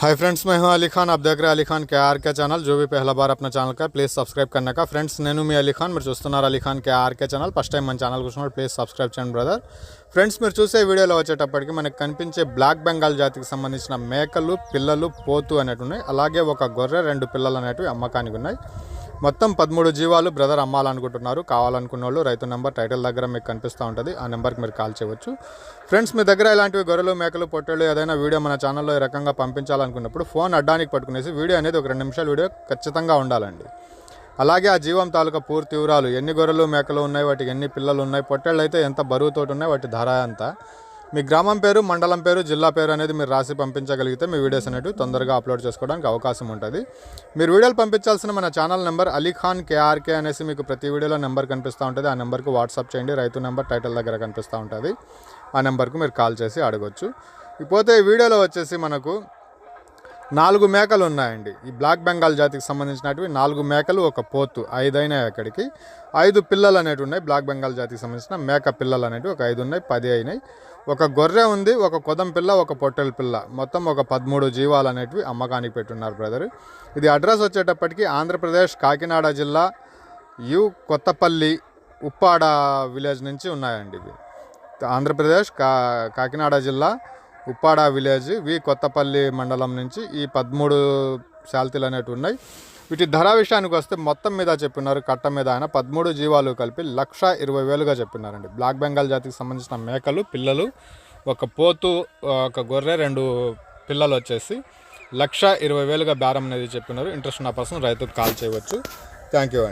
Hi friends मैं हूं अली खान आप देख रहे हैं अली खान के आर के ఛానల్ जो भी पहला बार अपना ఛానల్ का ప్లీజ్ సబ్స్క్రైబ్ करने का ఫ్రెండ్స్ నేను మీ అలీ ఖాన్ మీరు చూస్తున్నారు Ali Khan K RK channel first time మన ఛానల్ చూసినప్పుడు ప్లీజ్ సబ్స్క్రైబ్ చేయండి బ్రదర్ ఫ్రెండ్స్ మీరు చూసే వీడియోలో వచ్చేటప్పటికి మనకు కనిపించే బ్లాక్ బెంగాల్ జాతికి సంబంధించిన మేకలు పిల్లలు పోతు అనేటివి ఉన్నాయి అలాగే ఒక గొర్రె రెండు పిల్లలు అనేటివి అమ్మకానికి ఉన్నాయి మొత్తం పదమూడు జీవాలు బ్రదర్ అమ్మాలనుకుంటున్నారు. కావాలనుకున్న వాళ్ళు రైతు నెంబర్ టైటిల్ దగ్గర మీకు కనిపిస్తూ ఉంటుంది. ఆ నెంబర్కి మీరు కాల్ చేయవచ్చు. ఫ్రెండ్స్ మీ దగ్గర ఇలాంటివి గొర్రెలు మేకలు పొట్టేళ్ళు ఏదైనా వీడియో మన ఛానల్లో ఈ రకంగా పంపించాలనుకున్నప్పుడు ఫోన్ అడ్డానికి పట్టుకునేసి వీడియో అనేది ఒక రెండు నిమిషాల వీడియో ఖచ్చితంగా ఉండాలండి. అలాగే ఆ జీవం తాలూకా పూర్తి వివరాలు ఎన్ని గొర్రెలు మేకలు ఉన్నాయి వాటికి ఎన్ని పిల్లలు ఉన్నాయి పొట్టేళ్ళు అయితే ఎంత బరువుతోటి ఉన్నాయి వాటి ధర ఎంత? మీ గ్రామం పేరు మండలం పేరు జిల్లా పేరు అనేది మీరు రాసి పంపించగలిగితే మీ వీడియోస్ అనేవి తొందరగా అప్లోడ్ చేసుకోవడానికి అవకాశం ఉంటుంది. మీరు వీడియోలు పంపించాల్సిన మన ఛానల్ నెంబర్ అలీఖాన్ కేఆర్కే అనేసి మీకు ప్రతి వీడియోలో నెంబర్ కనిపిస్తూ ఉంటుంది. ఆ నెంబర్కి వాట్సాప్ చేయండి. రైతు నెంబర్ టైటిల్ దగ్గర కనిపిస్తూ ఉంటుంది. ఆ నెంబర్కు మీరు కాల్ చేసి అడగొచ్చు. ఇకపోతే ఈ వీడియోలో వచ్చేసి మనకు నాలుగు మేకలు ఉన్నాయండి. ఈ బ్లాక్ బెంగాల్ జాతికి సంబంధించినవి నాలుగు మేకలు ఒక పోతు ఐదైనాయి అక్కడికి. ఐదు పిల్లలు అనేవి ఉన్నాయి. బ్లాక్ బెంగాల్ జాతికి సంబంధించిన మేక పిల్లలు అనేవి ఒక ఐదు ఉన్నాయి పది అయినాయి. ఒక గొర్రె ఉంది ఒక కొదం పిల్ల ఒక పొట్టెల పిల్ల. మొత్తం ఒక పదమూడు జీవాలు అనేటివి అమ్మకానికి పెట్టున్నారు బ్రదర్. ఇది అడ్రస్ వచ్చేటప్పటికి ఆంధ్రప్రదేశ్ కాకినాడ జిల్లా యు కొత్తపల్లి ఉప్పాడ విలేజ్ నుంచి ఉన్నాయండి ఇవి. ఆంధ్రప్రదేశ్ కా కాకినాడ జిల్లా ఉప్పాడ విలేజ్ వి కొత్తపల్లి మండలం నుంచి ఈ పదమూడు శాల్తీలు అనేవి ఉన్నాయి. వీటి ధర విషయానికి వస్తే మొత్తం మీద చెప్పినారు కట్ట మీద ఆయన పదమూడు జీవాలు కలిపి లక్ష ఇరవై వేలుగా చెప్పినారండి. బ్లాక్ బెంగాల్ జాతికి సంబంధించిన మేకలు పిల్లలు ఒక పోతు ఒక గొర్రె రెండు పిల్లలు వచ్చేసి లక్ష ఇరవై వేలుగా బేరం అనేది చెప్పినారు. ఇంట్రెస్ట్ ఉన్న పర్సన్ రైతుకు కాల్ చేయవచ్చు. థ్యాంక్ యూ అండి.